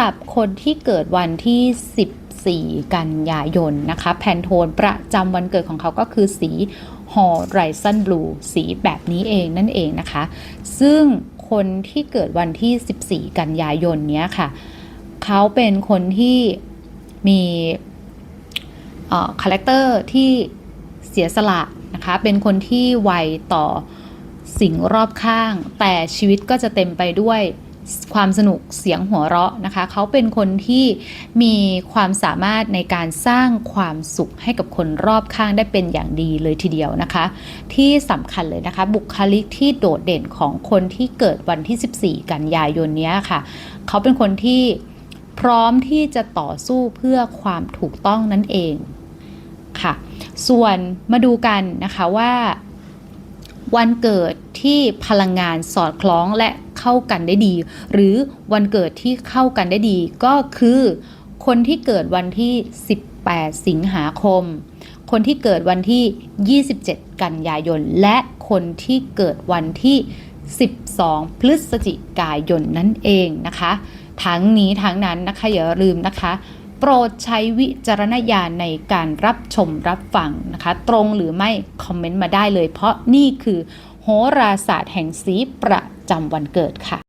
รับคนที่เกิดวันที่ 14 กันยายนนะคะ แพนโทนประจำวันเกิดของเขาก็คือสี Horizon Blue สีแบบนี้เองนั่นเองนะคะ ซึ่งคนที่เกิดวันที่ 14 กันยายนเนี้ยค่ะ เขาเป็นคนที่มีคาแรคเตอร์ที่เสียสละนะคะ เป็นคนที่ไวต่อสิ่งรอบข้าง แต่ชีวิตก็จะเต็มไปด้วย ความสนุกเสียงหัวเราะนะคะ เขาเป็นคนที่มีความสามารถในการสร้างความสุขให้กับคนรอบข้างได้เป็นอย่างดีเลยทีเดียวนะคะ ที่สำคัญเลยนะคะ บุคลิกที่โดดเด่นของคนที่เกิดวันที่ 14 กันยายนนี้ค่ะ เขาเป็นคนที่พร้อมที่จะต่อสู้เพื่อความถูกต้องนั่นเองค่ะ ส่วนมาดูกันนะคะว่า วันเกิดที่พลังงานสอดคล้องและ เข้ากันได้ดี หรือวันเกิดที่เข้ากันได้ดี ก็คือคนที่เกิดวันที่ 18 สิงหาคม คนที่เกิดวันที่ 27 กันยายน และคนที่เกิดวันที่ 12 พฤศจิกายนนั่นเองนะคะ ทั้งนี้ทั้งนั้นนะคะอย่าลืมนะคะโปรดใช้วิจารณญาณในการรับชมรับฟังนะคะ ตรงหรือไม่ คอมเมนต์มาได้เลย เพราะนี่คือโหราศาสตร์แห่งสีประ จำวันเกิดค่ะ